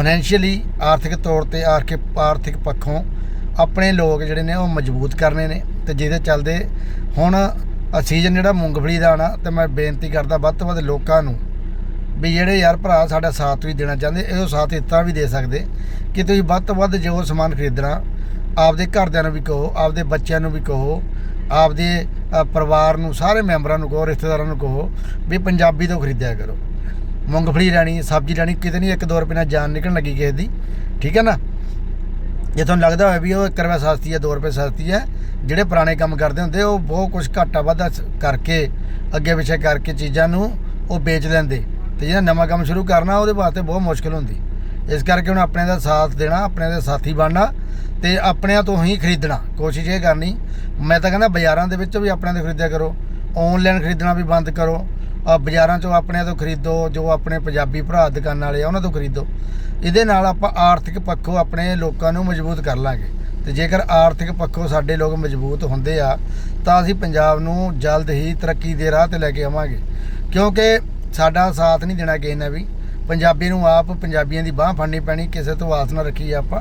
Financially ਆਰਥਿਕ ਤੌਰ ਤੇ ਆਰਥਿਕ ਆਰਥਿਕ ਪੱਖੋਂ ਆਪਣੇ ਲੋਕ ਜਿਹੜੇ ਨੇ ਉਹ ਮਜ਼ਬੂਤ ਕਰਨੇ ਨੇ ਤੇ ਜਿਹਦੇ ਚੱਲਦੇ ਹੁਣ ਸੀਜ਼ਨ ਜਿਹੜਾ ਮੂੰਗਫਲੀ ਦਾ ਆਣਾ ਤੇ ਮੈਂ ਬੇਨਤੀ ਕਰਦਾ ਵੱਧ ਤੋਂ ਵੱਧ ਲੋਕਾਂ ਨੂੰ ਵੀ ਜਿਹੜੇ ਯਾਰ ਭਰਾ ਸਾਡਾ ਸਾਥ ਵੀ ਦੇਣਾ ਚਾਹੁੰਦੇ, ਇਹੋ ਸਾਥ ਇਸ ਤਰ੍ਹਾਂ ਵੀ ਦੇ ਸਕਦੇ ਕਿ ਤੁਸੀਂ ਵੱਧ ਤੋਂ ਵੱਧ ਜੋ ਸਮਾਨ ਖਰੀਦਣਾ, ਆਪਦੇ ਘਰਦਿਆਂ ਨੂੰ ਵੀ ਕਹੋ, ਆਪਦੇ ਬੱਚਿਆਂ ਨੂੰ ਵੀ ਕਹੋ, ਆਪਦੇ ਪਰਿਵਾਰ ਨੂੰ, ਸਾਰੇ ਮੈਂਬਰਾਂ ਨੂੰ ਕਹੋ, ਰਿਸ਼ਤੇਦਾਰਾਂ ਨੂੰ ਕਹੋ, ਵੀ ਪੰਜਾਬੀ ਤੋਂ ਖਰੀਦਿਆ ਕਰੋ। ਮੂੰਗਫਲੀ ਲੈਣੀ, ਸਬਜ਼ੀ ਲੈਣੀ, ਕਿਤੇ ਨਹੀਂ 1-2 ਰੁਪਏ ਨਾਲ ਜਾਨ ਨਿਕਲਣ ਲੱਗੀ ਕਿਸੇ ਦੀ। ਠੀਕ ਹੈ ਨਾ? ਜੇ ਤੁਹਾਨੂੰ ਲੱਗਦਾ ਹੋਵੇ ਵੀ ਉਹ 1 ਰੁਪਏ ਸਸਤੀ ਹੈ 2 ਰੁਪਏ ਸਸਤੀ ਹੈ, ਜਿਹੜੇ ਪੁਰਾਣੇ ਕੰਮ ਕਰਦੇ ਹੁੰਦੇ, ਉਹ ਬਹੁਤ ਕੁਝ ਘਾਟਾ ਵਾਧਾ ਕਰਕੇ, ਅੱਗੇ ਪਿੱਛੇ ਕਰਕੇ ਚੀਜ਼ਾਂ ਨੂੰ ਉਹ ਵੇਚ ਲੈਂਦੇ ਤੇ ਜਿਹੜਾ ਨਵਾਂ ਕੰਮ ਸ਼ੁਰੂ ਕਰਨਾ, ਉਹਦੇ ਵਾਸਤੇ ਬਹੁਤ ਮੁਸ਼ਕਲ ਹੁੰਦੀ। ਇਸ ਕਰਕੇ ਹੁਣ ਆਪਣੇ ਦਾ ਸਾਥ ਦੇਣਾ, ਆਪਣੇ ਦੇ ਸਾਥੀ ਬਣਨਾ ਤੇ ਆਪਣਿਆਂ ਤੋਂ ਹੀ ਖਰੀਦਣਾ। ਕੋਸ਼ਿਸ਼ ਇਹ ਕਰਨੀ, ਮੈਂ ਤਾਂ ਕਹਿੰਦਾ ਬਾਜ਼ਾਰਾਂ ਦੇ ਵਿੱਚ ਵੀ ਆਪਣਿਆਂ ਤੋਂ ਖਰੀਦਿਆ ਕਰੋ ਆਨਲਾਈਨ ਖਰੀਦਣਾ ਵੀ ਬੰਦ ਕਰੋ। ਆ ਬਾਜ਼ਾਰਾਂ ਚੋਂ ਆਪਣਿਆਂ ਤੋਂ ਖਰੀਦੋ, ਜੋ ਆਪਣੇ ਪੰਜਾਬੀ ਭਰਾ ਦੁਕਾਨਾਂ ਵਾਲੇ ਆ, ਉਹਨਾਂ ਤੋਂ ਖਰੀਦੋ। ਇਹਦੇ ਨਾਲ ਆਪਾਂ ਆਰਥਿਕ ਪੱਖੋਂ ਆਪਣੇ ਲੋਕਾਂ ਨੂੰ ਮਜ਼ਬੂਤ ਕਰ ਲਾਂਗੇ। ਤੇ ਜੇਕਰ ਆਰਥਿਕ ਪੱਖੋਂ ਸਾਡੇ ਲੋਕ ਮਜ਼ਬੂਤ ਹੁੰਦੇ ਆ, ਤਾਂ ਅਸੀਂ ਪੰਜਾਬ ਨੂੰ ਜਲਦ ਹੀ ਤਰੱਕੀ ਦੇ ਰਾਹ ਤੇ ਲੈ ਕੇ ਆਵਾਂਗੇ। ਕਿਉਂਕਿ ਸਾਡਾ ਸਾਥ ਨਹੀਂ ਦੇਣਾ ਕਿਸੇ ਨੇ ਵੀ। ਪੰਜਾਬੀ ਨੂੰ ਆਪ ਪੰਜਾਬੀਆਂ ਦੀ ਬਾਹ ਫੜਨੀ ਪੈਣੀ, ਕਿਸੇ ਤੋਂ ਆਸ ਨਾ ਰੱਖੀ ਆਪਾਂ।